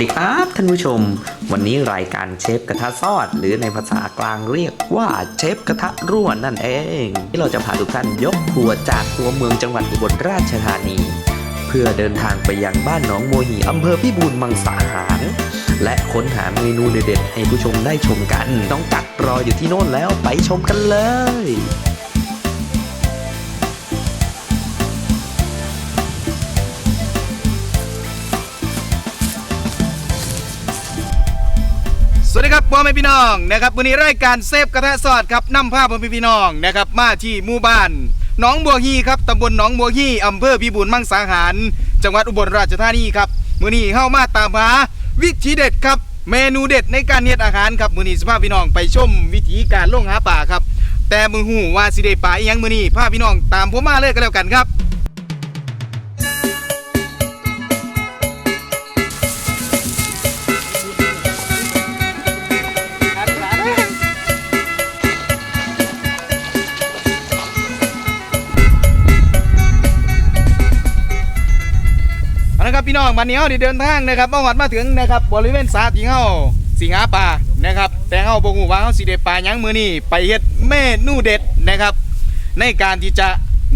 ดีครับท่านผู้ชม วันนี้รายการเชฟกระทะซอด หรือในภาษากลางเรียกว่าเชฟกระทะร่วนนั่นเอง ที่เราจะพาทุกท่านยกทัวจากตัวเมืองจังหวัดอุบลราชธานี เพื่อเดินทางไปยังบ้านหนองโมหีอำเภอพิบูลมังสาหาร และค้นหาเมนูเด็ดๆให้ผู้ชมได้ชมกันน้องกัดรออยู่ที่โน่นแล้วไปชมกันเลย ครับพ่อแม่พี่น้องนะครับวันนี้รายการเซฟกระทะสอดครับนำภาพพ่อแม่พี่น้องนะครับมาที่หมู่บ้านหนองบัวฮีครับตำบลหนองบัวฮีอำเภอพิบูลมังสาหาร จังหวัดอุบลราชธานีครับมื้อนี้เข้ามาตามหาวิธีเด็ดครับ เมนูเด็ดในการเฮ็ดอาหารครับมื้อนี้สิพาพี่น้องไปชมวิธีการลงหาป่าครับ แต่มือหูว่าสิได้ป่าอีหยังมื้อนี้พาพี่น้องตามผมมาเลยก็แล้วกันครับ น้องวันนี้เราได้เดินทางนะครับมาหอดมาถึงนะครับบริเวณสาที่เฮาสิงหาป่านะครับ แต่เฮาบ่ฮู้ว่าเฮาสิได้ปลาหยังมื้อนี้ไปเฮ็ดเมนูเด็ดนะครับ ในการที่จะ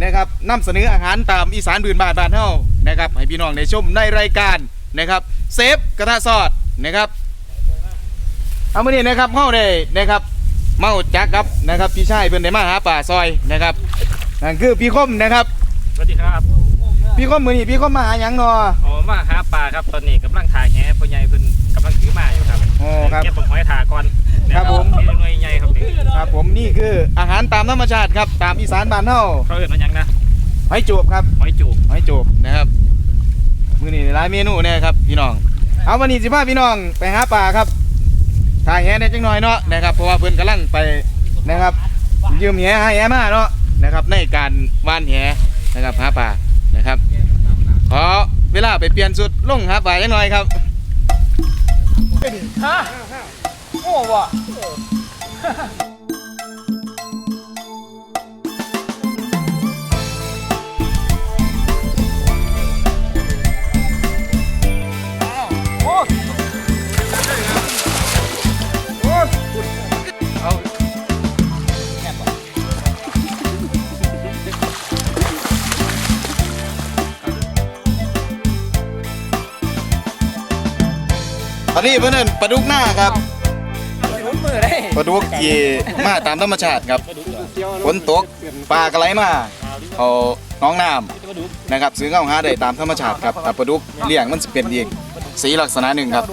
นะครับนำเสนออาหารตามอีสานพื้นบ้านบ้านเฮานะครับให้พี่น้องได้ชมในรายการนะครับเซฟกระทะซอดนะครับเอามื้อนี้นะครับเฮาได้นะครับเมาจักครับนะครับพี่ชายเพิ่นได้มาหาป่าซอยนะครับนั่นคือพี่คมนะครับสวัสดีครับ พี่คมมื้อนี้พี่คมมาหาหยังเนาะอ๋อมาหาปลาครับตอนนี้กำลังถ่ายแหพ่อใหญ่เพิ่นกำลังถือมาอยู่ครับโอ้ครับเก็บผมหอยถาก่อนครับผมมีหน่วยใหญ่ครับนี่ครับผมนี่คืออาหารตามธรรมชาติครับตามอีสานบ้านเฮาเขาเอื่นว่าหยังนะหอยจูบครับหอยจูบหอยจูบนะครับมื้อนี้หลายเมนูแน่ครับพี่น้อง เอาวันนี้สิพาพี่น้องไปหาปลาครับถ่ายแหได้จังหน่อยเนาะนะครับเพราะว่าเพิ่นกำลังไปนะครับยืมแหให้แหมาเนาะนะครับในการว่านแหนะครับหาปลา นะครับ ขอเวลาไปเปลี่ยนชุดลงครับไปยังน้อยครับฮะโอั นนี้เพื่อนนปลาดุกหน้าครับปลาดุกที่มาตามธรรมชาติครับฝนตกปลากระไรมาเอาน้องน้ำนะครับซื้อเข้าหาได้ตามธรรมชาติครับแต่ปลาดุกเลี้ยงมันจะเป็นอีกสีลักษณะหนึ่งครับ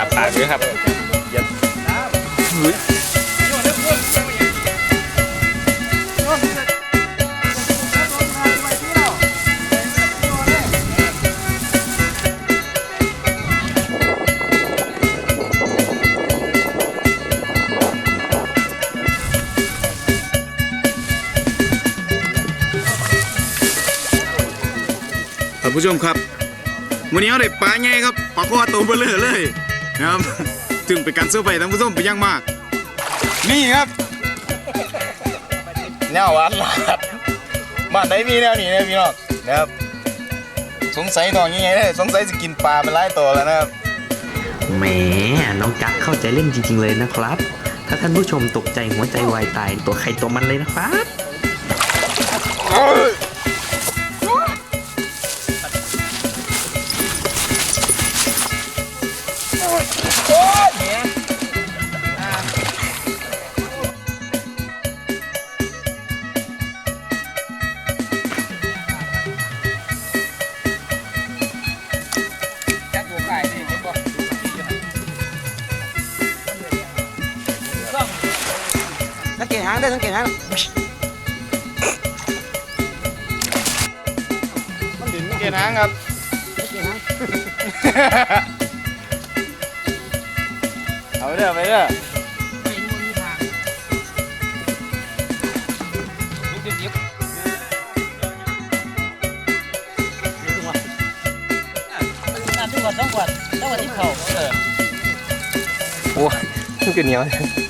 าปลาด้วยครับเดี๋ยวท่านผู้ชมครับ วันนี้เราได้ปลาใหญ่ครับปลาคอโตเบลอเลย นะครับถึงเป็นการเซอร์ไพรส์ท่านผู้ชมไปนอยังมาก นี่ครับแนวหวานหลาดบ้านไหนมีแนวนี้นะพี่น้องนะครับ สงสัยตอนนี้ไงเนี่ยสงสัยจะกินปลาเป็นไล่ตัวแล้วนะครับแหมน้องกั๊กเข้าใจเล่นจริง ๆ เลยนะครับ ถ้าท่านผู้ชมตกใจหัวใจวายตายตัวใครตัวมันเลยนะครับ สังเกตหางได้สังเกตหางสังเกตหางครับเอาไปเด้อไปเด้อน้ำทุกวันต้องวันต้องวันที่เขาเออโอ้ยมันก็เหนียวขาย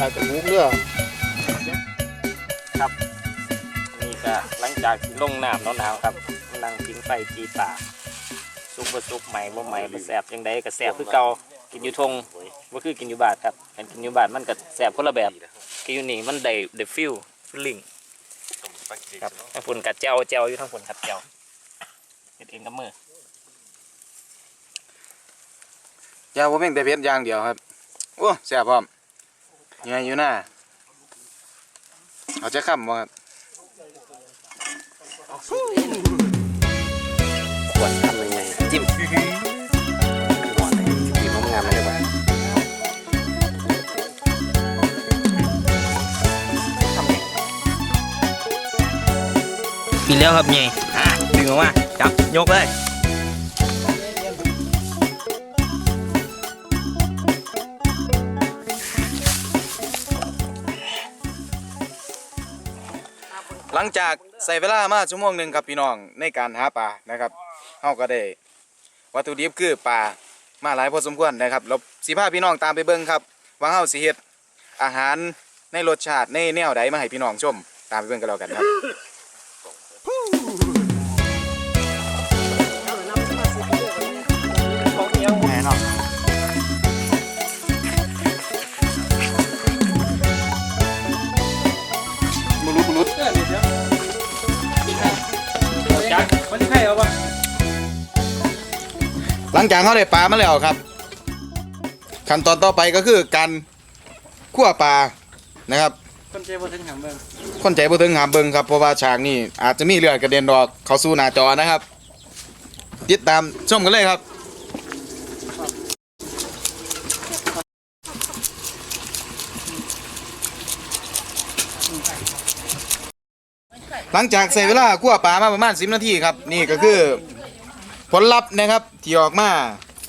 กระปุกเด้อนี่ก็หลังจากที่ลงน้ำหนาวๆครับนั่งกินไฟจีป่าซุปบ่ซุปใหม่บ่ใหม่บ่แซ่บจังไดก็แซ่บคือเก่ากินอยู่ทงบ่คือกินอยู่บ้านครับการกินอยู่บ้านมันก็แซ่บคนละแบบกินอยู่นี่มันได้ได้ฟิลฟีลลิ่งครับทางฝุ่นกับเจ้าเจ้าอยู่ทางฝุ่นครับเจ้าเฮ็ดเองกับมือยาบ่แม่งแต่เผ็ดอย่างเดียวครับโอ้แซ่บพร้อม ยังไงอยู่หน้าเอาจะค้ำบ่ครับขวดทำยังไงจิ้มหัวเลยจิ้มงามเลยได้ปะปีแล้วครับไงอะดึงออกมาจับยกเลย ลังจากใส่เวลามาชั่วโมงหนึ่งครับพี่น้องในการหาปลานะครับเขาก็ได้วัตถุดิบคือปลามาหลายพอสมควรนะครับเราสีผ้าพี่น้องตามไปเบิ้งครับว่าเฮาสิเฮ็ดอาหารในรสชาติในแนวใดมาให้พี่น้องชม ตามไปเบิ้งกันแล้วกันครับ เอาปะหลังจากเขาได้ปลามาแล้วครับ ขั้นตอนต่อไปก็คือการคั่วปลานะครับ คนเจ็บบ่ถึงหางเบิ่งคนใจบ่ถึงหามเบิ่งครับเพราะว่าฉากนี้อาจจะมีเลือดกระเด็นออกเข้าสู่หน้าจอนะครับ ติดตามชมกันเลยครับ หลังจากใส่เวลาคั่วปลามาประมาณ10นาทีครับ นี่ก็คือผลลัพธ์นะครับที่ออกมา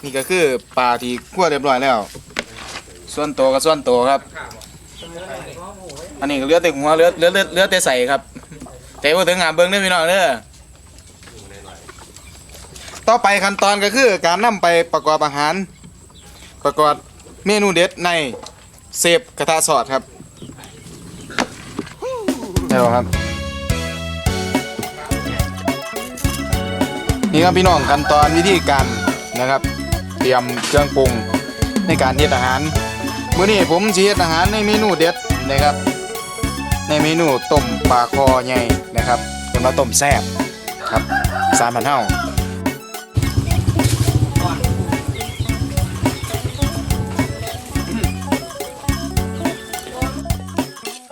นี่ก็คือปลาที่คั่วเรียบร้อยแล้ว ส่วนตัวกับส่วนตัวครับ อันนี้ก็เหลือแต่หัวเหลือเหลือเหลือเลือแต่ใส่ครับแต่ว่าถึงหาเบิ้งได้อพี่น้องเด้อต่อไปขั้นตอนก็คือการนำไปประกอบอาหาร ประกอบเมนูเด็ดในเซฟกระทะสอดครับได้แล้วครับ นี่ครับพี่น้องขั้นตอนวิธีการนะครับ เตรียมเครื่องปรุงในการเฮ็ดอาหารมื้อนี้ผมสิเฮ็ดอาหารในเมนูเด็ดนะครับ ในเมนูต้มปลาคอใหญ่นะครับเป็นมาต้มแซ่บครับสามพันเท่า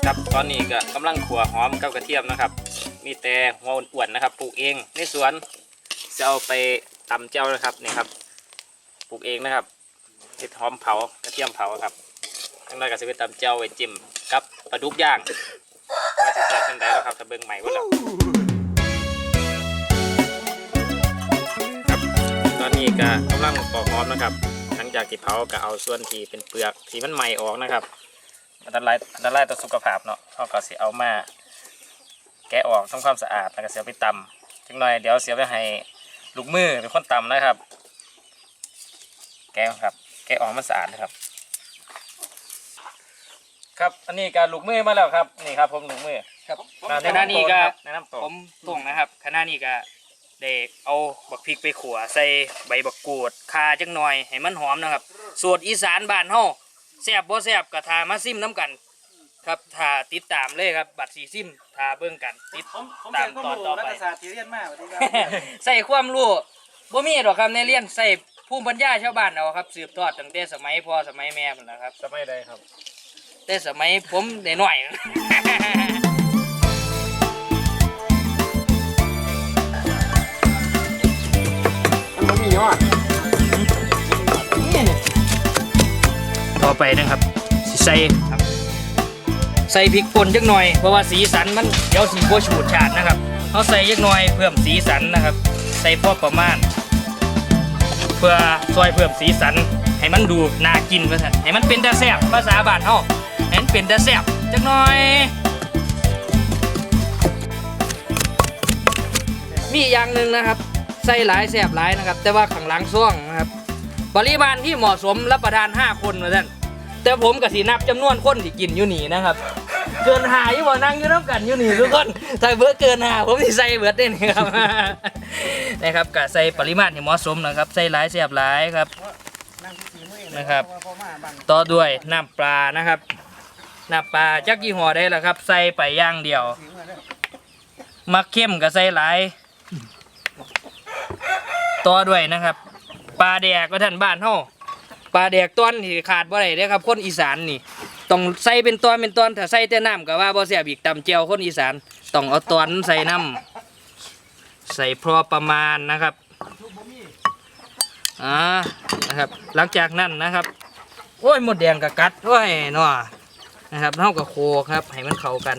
ครับตอนนี้ก็กำลังขัวหอมกับกระเทียมนะครับ มีแต่หัวอ้วนๆนะครับปลูกเองในสวน จะเอาไปตำเจ้านะครับนี่ครับปลูกเองนะครับเห็ดหอมเผากระเทียมเผาครับทั้งนั้นก็จะไปตำเจ้าไว้จิ้มกับปลาดุกย่างว่าจะจัดทันใดแล้วครับถ้าเบิ่งใหม่ว่าแล้วครับตอนนี้ก็กำลังปอกหอมนะครับ หลังจากที่เผาก็เอาส่วนที่เป็นเปลือกที่มันใหม่ออกนะครับอันตรายอันตรายต่อสุขภาพเนาะเขาก็สิเอามาแกะออกทำความสะอาดแล้วก็เสียไปตำจังหน่อยเดี๋ยวเสียไปให้ ลูกมือเป็นคนตำนะครับ แกะครับ แกะออกมันสะอาดนะครับ ครับอันนี้การลูกมือมาแล้วครับ นี่ครับ ผมลูกมือครับอ่าขณะนี้ก็แนะนำตัวผมตรงนะครับขณะนี้ก็ได้เอาบักพริกไปขัวใส่ใบบักกูดคาจังหน่อยให้มันหอมนะครับสูตรอีสานบ้านเฮาแซ่บบ่แซ่บก็ทามาซิมน้ำกัน ครับถ้าติดตามเลยครับ บัตรสีซิมถ้าเบิ่งกันติดตามตอนต่อไปใส่ความรู้บ่มีดอกครับในเรียนใส่ภูมิปัญญาชาวบ้านเอาครับ สืบทอดตั้งแต่สมัยพ่อสมัยแม่พุ่นนะครับ สมัยใดครับ แต่สมัยผมได้หน่อยต่อไปนะครับสิใส่ ใส่พริกป่นจักหน่อยเพราะว่าสีสันมันเดี๋ยวสีโบฉูดฉาดนะครับเอาใส่ยักหน่อยเพิ่มสีสันนะครับ ใส่พอประมาณ เพื่อซอยเพิ่มสีสัน ให้มันดูน่ากินว่าซั่นให้มันเป็นตาแซ่บภาษาบ้านเฮาให้มันเป็นตาแซ่บจักหน่อย มีอย่างหนึ่งนะครับ ใส่หลายแซ่บหลายนะครับ แต่ว่าข้างหลังซ่องนะครับปริมาณที่เหมาะสมรับประทาน 5 คนว่าซั่น แต่ผมกับสีนับจำนวนคนที่กินอยู่นี่นะครับ เกินหาอยู่บ่นั่งอยู่น้ำกันอยู่นี่ทุกคนถ้าเบิดเกินหาผมสิใส่เบิดได้นี่ครับ นะครับก็ใส่ปริมาณที่เหมาะสมนะครับ ใส่หลายแซ่บหลายครับ นะครับ ต่อด้วยน้ำปลานะครับน้ำปลาจักยี่ห้อได้ละครับ ใส่ไปย่างเดียว มักเข้มก็ใส่หลาย ต่อด้วยนะครับ ปลาแดกก็ท่านบ้านเฮา ปลาแดกต้นที่ขาดบ่ได้เด้อครับ คนอีสานนี่ต้องใส่เป็นตอนเป็นตอนถ้าใส่แต่น้ำก็ว่าบ่แซ่บอีกตำแจ่วคนอีสานต้องเอาตอนใส่น้ำใส่พอประมาณนะครับอ่านะครับ หลังจากนั้นนะครับ โอ้ยหมดแดงกับกัดโอ้ยเนาะนะครับเท่ากับโคครับ ให้มันเข้ากัน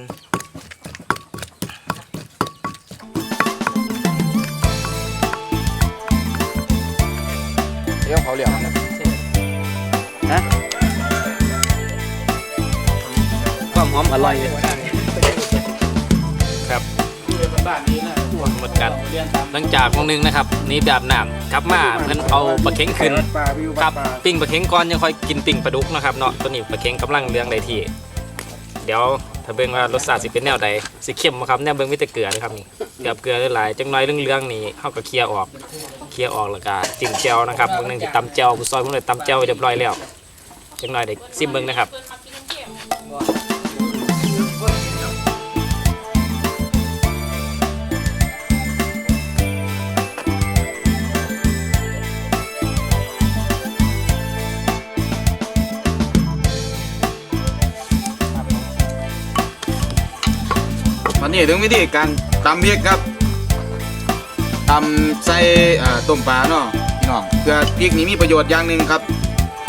เดี๋ยวเขาเหลี่ยม นะความหอมอร่อยหมดกันหลังจากวงหนึงนะครับ นี่แบบน้ำกลับมาเพิ่นเอาปลาเค็งขึ้นครับปิ้งปลาเค็งก่อนยังค่อยกินปิ้งปลาดุกนะครับเนาะตัวนี้ปลาเค็งกำลังเลี้ยงได้ที่เดี๋ยวถ้าเบิ่งว่ารสชาติสิเป็นแนวใดสิเข้มบ่ครับแนวเบิ่งมีแต่เกลือนะครับนี่เกลือเกลือหลายๆจังน้อยเรื่องๆนี่เฮาก็เคลียร์ออกเคลียร์ออกแล้วก็จิ้มแจ่วนะครับวงหนึงสิตำแจ่วผู้ซอยผมเลยตำแจ่วเรียบร้อยแล้ว จังน้อยเด็กซิมเบิงนะครับวันนี้ถึงวิธีการตำพริกครับตำใส่ต้มปลาเนาะพี่น้องเพื่อพริกนี้มีประโยชน์อย่างหนึ่งครับ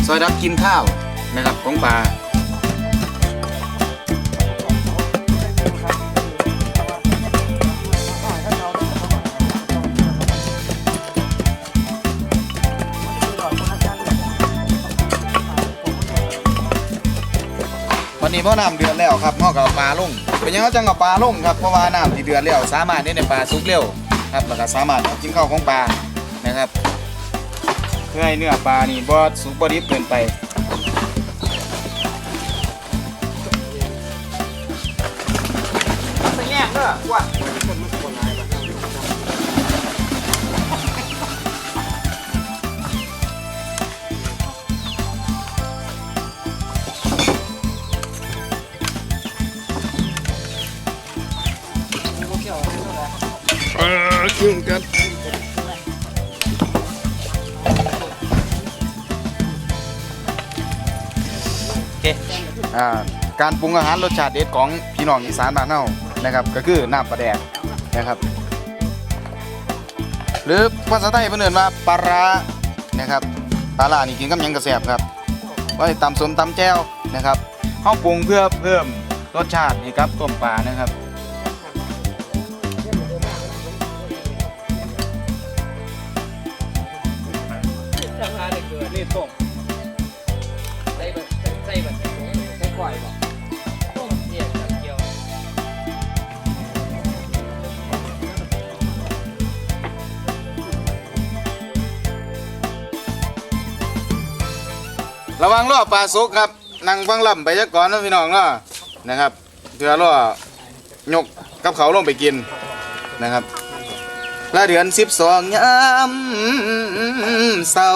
ซอยดับกินข้าว นะครับของปลาวันนี้พ่อน้ำเดือดแล้วครับพ่อกับปลาลงเป็นยังไงจังกับปลาลงครับเพราะว่าน้ำที่เดือดแล้วสามารถได้ในปลาสุกเร็วครับแล้วก็สามารถกินข้าวของปลานะครับเพื่อให้เนื้อปลานี่บ่สุกบ่ดิบเกินไป อ่า การปรุงอาหารรสชาติเด็ดของพี่น้องอีสานบ้านเฮา นะครับ ก็คือน้ำปลาแดงนะครับ หรือภาษาไทยเพิ่นเอิ้นว่าปลาร้านะครับปลาลานี่กินกับยังกระแสบครับไว้ตำสมตำแจ้วนะครับเข้าปรุงเพื่อเพิ่มรสชาติให้กับต้มปลานะครับ วังล่อปลาสุกครับนั่งฟังลำไปจักก่อนนะพี่น้องเนาะนะครับเพื่อล่อยกกับเขาลงไปกินนะครับละเดือนสิบสองยามเศร้า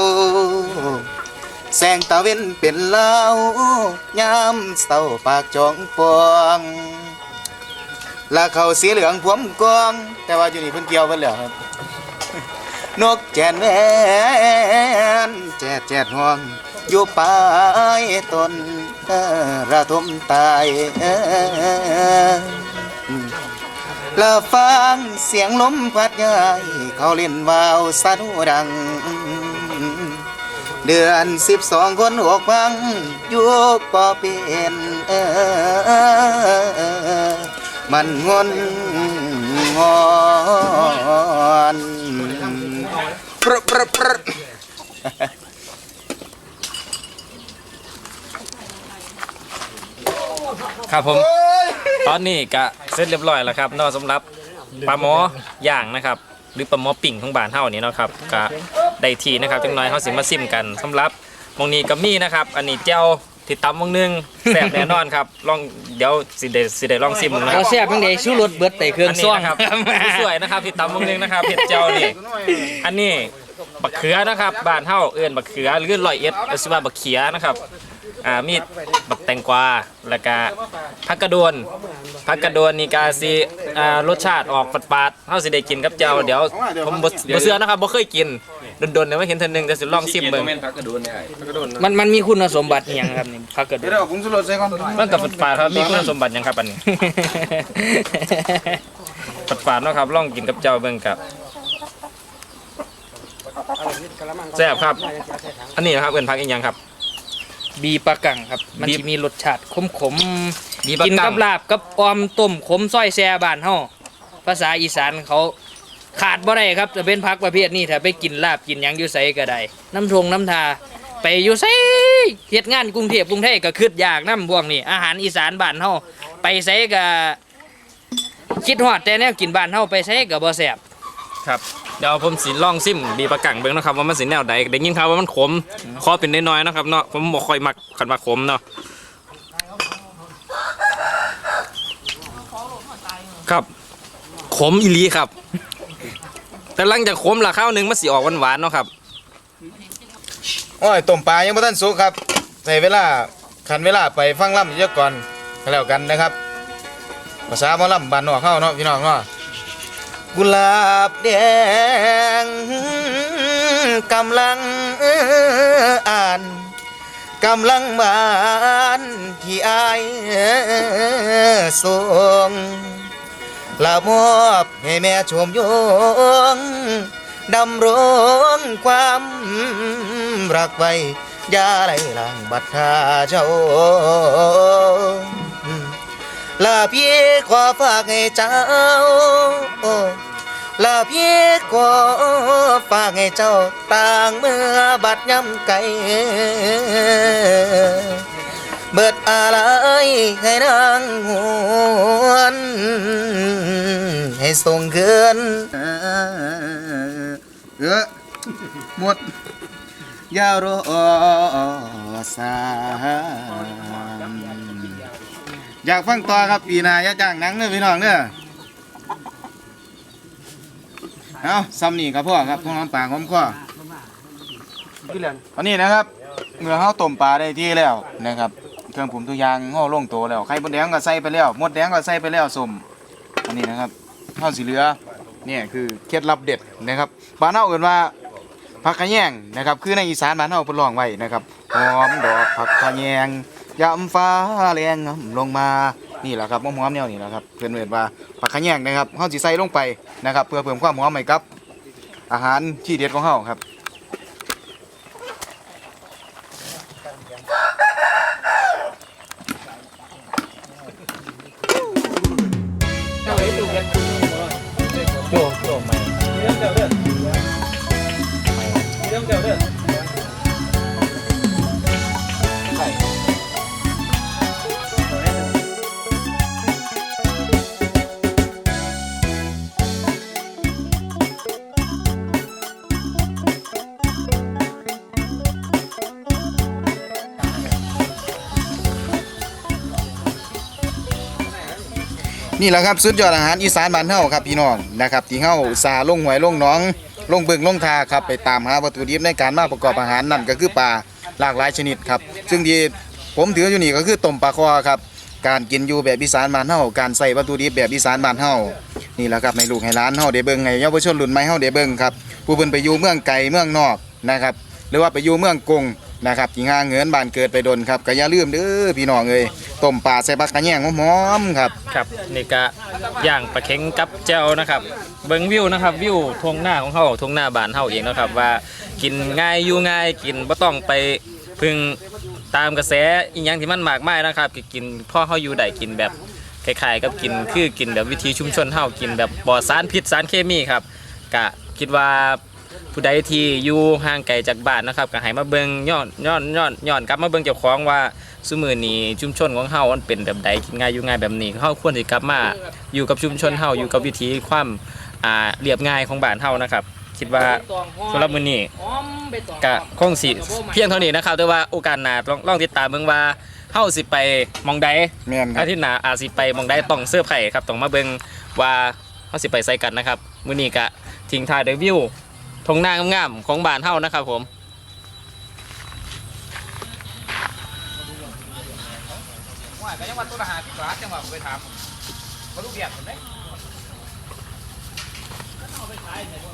แสงตะเว้นเป็นเล่ายามเศร้าปากจองปวงลาเขาสีเหลืองพวมกอง แต่ว่าอยู่นี่เพิ่นเกี่ยวเพิ่นแล้วครับนกแจนแวนแจดแจดห่วง อยู่ปลายต้นระทมตายเอ่อละฟังเสียงลมพัดยายเขาเล่นวาวสะดุดัง เดือนสิบสองคนหกพังอยู่ปอเป็นมันงนหอนปรปรปร ครับผม ตอนนี้ก็เสร็จเรียบร้อยแล้วครับเนอกสำหรับปลาหมอย่างนะครับ หรือปลาหมอปิ่งของบ้านเฮานี่เนาะครับก็ได้ทีนะครับจังน้อยเฮาสิมาซิมกันสำหรับหมองนี้ก็มีนะครับ อันนี้เจ้าที่ตำมงหนึงแซ่บแน่นอนครับลองเดี๋ยวสิได้สิได้ลองซิมมึงนะคเรารับ แซ่บจังได๋ชูรสเบิดแต่เครื่องอันนี้ซ่องนะครับผู้สวยนะครับที่ตำมงหนึงนะครับเห็ดเจ้านี่อันนี้บักเขือนะครับบ้านเฮาเอื้อนบักเขือหรือลอยเอ็ดเอาสิว่าบักเขียนะครับ อ่ามีบักแตงกวาแล้วก็ผักกระโดนผักกระโดนนี่กาสิอ่ารสชาติออกฝาดๆเฮาสิได้กินกับเจ้าเดี๋ยวผมบ่บ่เชื่อนะครับบ่เคยกินโดนๆเนี่ยว่าเห็นเทื่อนึงแต่สิลองชิมเบิ่งมันมันมีคุณสมบัติอหยังครับนี่ผักกระโดเดี๋ยวดเราผงสุรสใส่ก่อนมันกับฝาดๆครับมีคุณสมบัติหยังครับอันนี้ฝาดๆเนาะครับลองกินกับเจ้าเบิ่งครับแซ่บครับ อันนี้นะครับเอิ้นผักอีหยังครับ บีปลากังครับ มันบีสิมีรสชาติขมบีๆปลากังกินกับลาบกับออมต้มขมซอยแซ่บ้านเฮาภาษาอีสานเขาขาดบ่ได้ครับจะเป็นผักประเภทนี้ถ้าไปกินลาบกินหยังอยู่ไสก็ได้น้ำทงน้ำทาไปอยู่ไสเฮ็ดงานกรุงเทพกรุงไทยก็คิดยากนํพวกนี้อาหารอีสานบ้านเฮาไปไสก็คิดฮอดแต่แนวกินบ้านเฮาไปไสก็บ่แซ่บ ครับเดี๋ยวผมสิลองซิมบีปลากังเบิ่งนะครับว่ามันสิแนวใดได้ยินข่าวว่ามันขมขอเป็นน้อยๆนะครับเนาะผมบ่ค่อยมักคันว่าขมเนาะครับ ขมอีหลีครับ แต่หลังจากขมละข้าวหนึงมันสิออกหวานๆเนาะครับโอ้ยต้มปลายังไม่ทันสุกครับใส่เวลาขันเวลาไปฟังล่ำเยอะก่อนก็แล้วกันนะครับ ภาษาหมอล่ำบ้านนอกเข้าเนาะพี่น้องเนาะ กุหลาบแดงกำลังอ่านกำลังบานที่อายส่งละมอบให้แม่ชมยงดำรงความรักไว้ยาไหลหลังบัดทาเจ้า ลาพี่ขอฝากให้เจ้าลาพี่ขอฝากให้เจ้าต่างเมื่อบัดย่ำไกลเบิดอะไรให้นางหวนให้ส่งคืนเออหมดยาวรอสาม อยากฟังต่อครับปีหนาอย่าจ้างหนังเด้อพี่น้องเด้อเอาซ้ำนี่ครับพ่อครับพวกน้ำปลาหอมคออันนี้นะครับเมื่อเขาต้มปลาได้ที่แล้วนะครับเครื่องปรุงทุกอย่างห่อลงโตแล้วไข่มดแดงก็ใส่ไปแล้วมดแดงก็ใส่ไปแล้วสมอันนี้นะครับข้าวสีเหลือเนี่ยคือเคล็ดลับเด็ดนะครับบ้าเนเฮาเอิ้นว่าผักขะแยงนะครับ คือในอีสานบ้านเฮาเพิ่นร้องไว้นะครับหอมดอกผักขะแยง ยามฟ้าแรงลงมานี่แหละครับหอมๆแนวนี้แหละครับเพิ่อนเอิ้นว่าผักขะแยงนะครับเฮาสิใส่ลงไปนะครับ เพื่อเพิ่มความหอมให้กับ อาหารที่เด็ดของเฮาครับ นี่แหละครับสุดยอดอาหารอีสานบ้านเฮาครับพี่น้องนะครับที่เฮาสาลงหวยลงน้อง ลงเบิ่งลงทาครับไปตามหาวัตถุดิบในการมาประกอบอาหารนั่นก็คือปลาหลากหลายชนิดครับซึ่งที่ผมถืออยู่นี่ก็คือต้มปลาคอครับการกินอยู่แบบอีสานบ้านเฮาการใส่วัตถุดิบแบบอีสานบ้านเฮานี่แหละครับให้ลูกให้หลานเฮาได้เบิ่งให้เยาวชนรุ่นใหม่เฮาได้เบิ่งครับผู้เพิ่นไปอยู่เมืองไกลเมืองนอกนะครับหรือว่าไปอยู่เมืองกรุง นะครับที่ห่างเหินบานเกิดไปดนครับก็อย่าลืมเด้อพี่น้องเอ้ยต้มปลาใส่ผักกระแยงหอมๆครับ ครับนี่ก็ย่างปลาเค็งกับเจ้านะครับ เบิ่งวิวนะครับวิวทงหน้าของเฮาทงหน้าบ้านเฮาเองนะครับว่ากินง่ายอยู่ง่ายกินบ่ต้องไปพึ่งตามกระแสอีหยังที่มันมากมายนะครับกินพ่อเฮาอยู่ได้กินแบบคล้ายๆกับกินคือกินแบบวิถีชุมชนเฮากินแบบปลอดสารพิษสารเคมีครับกะคิดว่า ผู้ใดที่อยู่ห่างไกลจากบ้านนะครับก็ให้มาเบิ่งย้อนย้อนย้อนย้อนกลับมาเบิ่งเจ้าของว่าซุมื้อนี้ชุมชนของเฮามันเป็นแบบใดกินง่ายอยู่ง่ายแบบนี้เฮาควรสิกลับมาอยู่กับชุมชนเฮาอยู่กับวิถีความอ่าเรียบง่ายของบ้านเฮานะครับ คิดว่าสำหรับมื้อนี้กะคงสิเพียงเท่านี้นะครับ แต่ว่าโอกาสหน้าลองลองติดตามเบิ่งว่าเฮาสิไปหมองใดแม่นครัอาบทิตย์หน้าอาจสิไปหมองใดต้องเสื้อร์ไผ่ครับต้องมาเบิ่งว่าเฮาสิไปใส่กันนะครับมื้อนี้กะทิ้งท้ายด้วยวิว ทงหน้างงามๆของบานเฮานะครับผมว่ยังว่าตัละหาสิบบาทจังหวะผไปถามมาลูกเบียดผมไปข